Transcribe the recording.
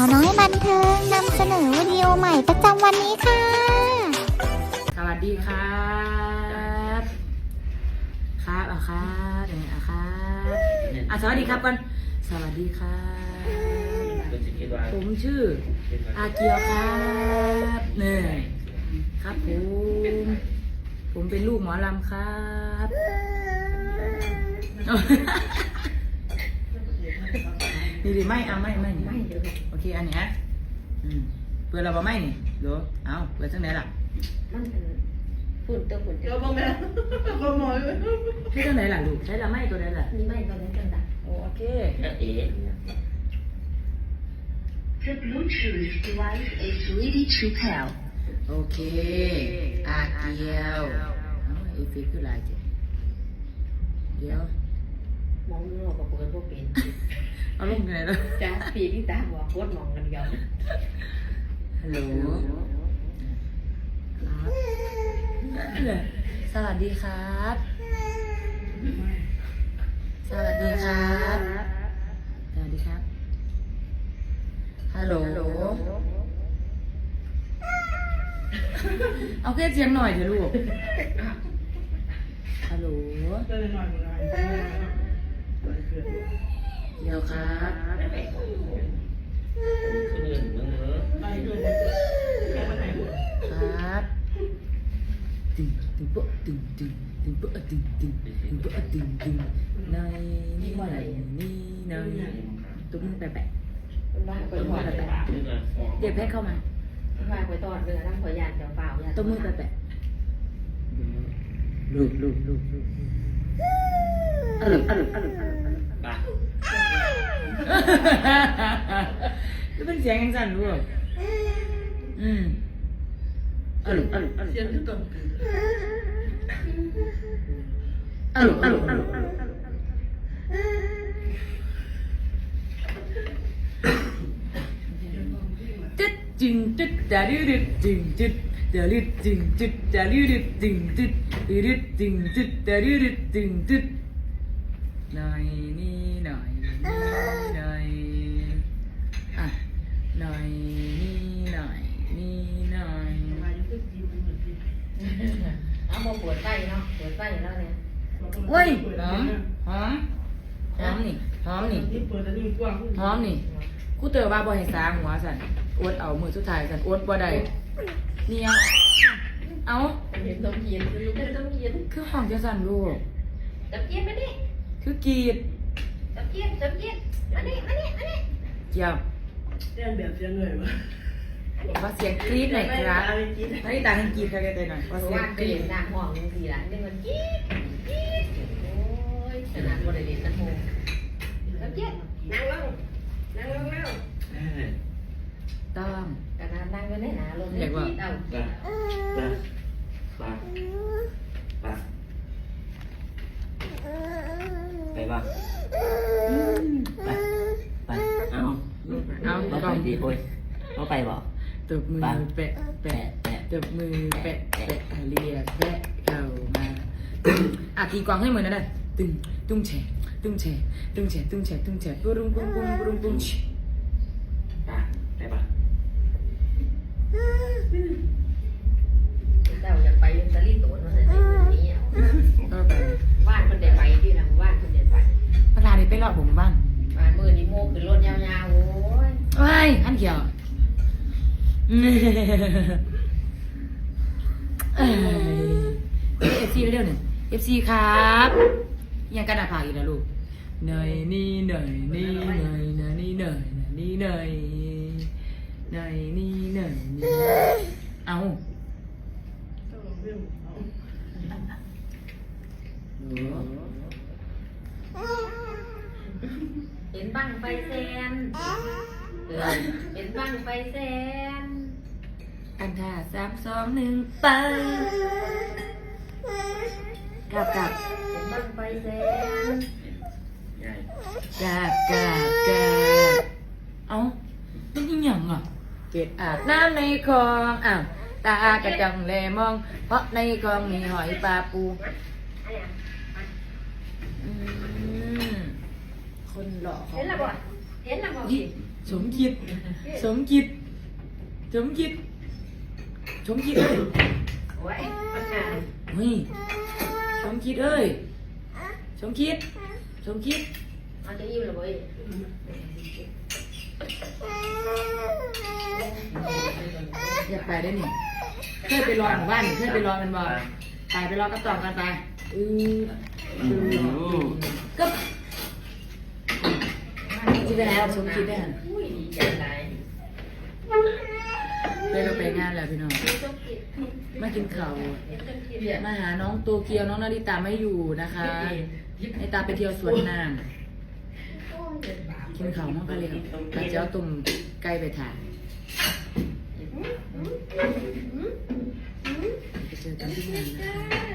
าวน้อยบันเทิงนำเสนอวิดีโอใหม่ประจำวันนี้ค่ะ สวัสดีครับครับอะครับอย่างนี้อะครับอะสวัสดีครับก่อนสวัสดีครับผมชื่ออาเกียวครับเนี่ยครับผมผมเป็นลูกหมอลำครับ นี่ดิไม่เอาไม่ไม่ไม่โอเคอันเนี้ยอืมเปิดเราบ่ไม่นี่เดี๋ยวเอาเปิดจังไหนล่ะมันเป็นฝุ่นตัวฝุ่นเดี๋จะยวบอกแม่ก็มอยใช้จังไหนล่ะลูกใช้ละไม่ตัวไหนล่ะนี่ไม่ตอนนี้กันดักโอเคเอ๋ The Bluetooth device is ready to pair. โอเคอาเกียวเอาอีฟิกคือหลายจ้ะเดี๋ยว มองดูเราก็เปิดพวกเป็นเอาลงไหนแล้วจ้าปีที่ตาบอกโคตรมองกันเดียวฮัลโหลครับสวัสดีครับ สวัสดีครับ สวัสดีครับ ฮัลโหล เอาแค่เสียงหน่อยเถอะลูก ฮัลโหล เดินหน่อยหน่อยเดี๋ยวครับคนอื่นมึงเออไปด้วยแค่ไหนครับตึงตึงโป๊ะตึงตึงตึงโป๊ะตึงตึงตึงโป๊ะตึงตึงในนี่ไหนนี่ในตุ้มแปะแปะมันว่าไปทอดเลยมึงอะเดี๋ยวแพทเข้ามามันว่าไปทอดเรือนั่งขอยานเจ้าเปล่ายานตุ้มมือแปะแปะลูกลูกลูกลูก อร่อยอร่อยอร่อยอร่อยอร่อยปะก็เป็นเสียงยังสั่น ลูกอืมอร่อยอร่อยอร่อย เสียงที่ต้น อร่อยอร่อยอร่อยอร่อยจึ๊ดจึงจึ๊ดดาดิดิจึงจึ๊ดดาดิจึงจึ๊ดดาดิดิจึงจึ๊ดดาดิจึงจึ๊ดดาดิดิจึงจึ๊ดหน่อยนี่หน่อยนี่หน่อยอ่ะหน่อยนี่หน่อยนี่หน่อย เอามาปวดไส้เนาะปวดไส้แล้วเนี่ย เฮ้ยหอมหอมหอมนี่หอมนี่ นี่เปิดอันนี้กว้าง หอมนี่กูเตือนว่าบ่ให้สาหัวสั่นอวดเอามือสุดท้ายสั่นอวดบ่ได้เนี่ยเอา เห็นต้มเย็นคือลูกต้มเย็น คือห้องจะสั่นลูก ต้มเย็นมาดิ คือกรีดต้มเย็นต้มเย็นมาดิมาดิมาดิเจียบเสียงแบบเสียงเหนื่อยวะขอเสียงกรี๊ดหน่อยครับนาฬิตาให้กรี๊ดค่ะแกเตยหน่อยขอเพราะเสียว่างกรี๊เห็ดนหน้าห้องนึงทีละนี่มันจี๊ดจี๊ดโอ้ยขนาดบริเวณนั้นโมต้มเย็นนั่งลงนั่งลงแล้วต้องกระดานนั่งไว้ในหนาลงเรียกว่าเอาปะปะ ปะปะไปปะไปไปเอาเอาเอากไปล้องดีโอ้ยเอาไปบ่ตบมือแปะแปะแปะตบมือแปะแปะเรียกแปะเข้ามาอะตีกลองให้เหมือนนั่นน่ะตึงตุ้งแฉตุ้งแฉตุ้งแฉตุ้งแฉตุ้งแฉปุ้งปุ้งปุ้งปุ้งปุ้ง ไปรอดผมบ้านว่านมือนี่โมขึ้นรถยาวๆโอ้ยเฮ้ยอันเขียวเอ้ยเอฟซีเร็วหนึ่งเอฟซีครับยังกระดาษผ่าอีกแล้วลูกหน่อยนี่หน่อยนี่หน่อยหน่อยนี่หน่อยนี่หน่อยหน่อยนี่หน่อยนี่เอา เห็นบังไฟแซน เออเห็นบังไฟแซนอันท่าสามสองหนึ่งไปกลับกลับเห็นบังไฟแซนใหญ่กราบกราบกราบเอ้าเป็นยังไงอะเกดอาบน้ำในคลองอ้าวตากระจังแลมอง เพราะในคลองมีหอยปลาปูอืมคนหล่อขอเห็นงละบ่เห็นละบ่นี่พี่ สมคิด สมคิด สมคิด สมคิดเอ้ยโอ้ยปัญหาเฮ้ยสมคิดเอ้ย สมคิด สมคิด เอาจะยิ้มเหรอเว้ยอยากไปได้นี่เคยไปรอหมู่บ้านนี่เคยไปรอกันบ่ไปไปรอกับต่อกันไปอือก็ที่ไปแล้วสมคิดได้หัน อุ้ยดีใจหลายเคยเราไปงานแล้วพี่น้อง มากินข้าวมาหาน้องโตเกียวน้องนาริตาไม่อยู่นะคะให้ตาไปเที่ยวสวนน้ำกินข้าวน้องก็เลยกระเจ้าตุ่มไก่ไปถ่ายไปเจอกันที่งานนะคะ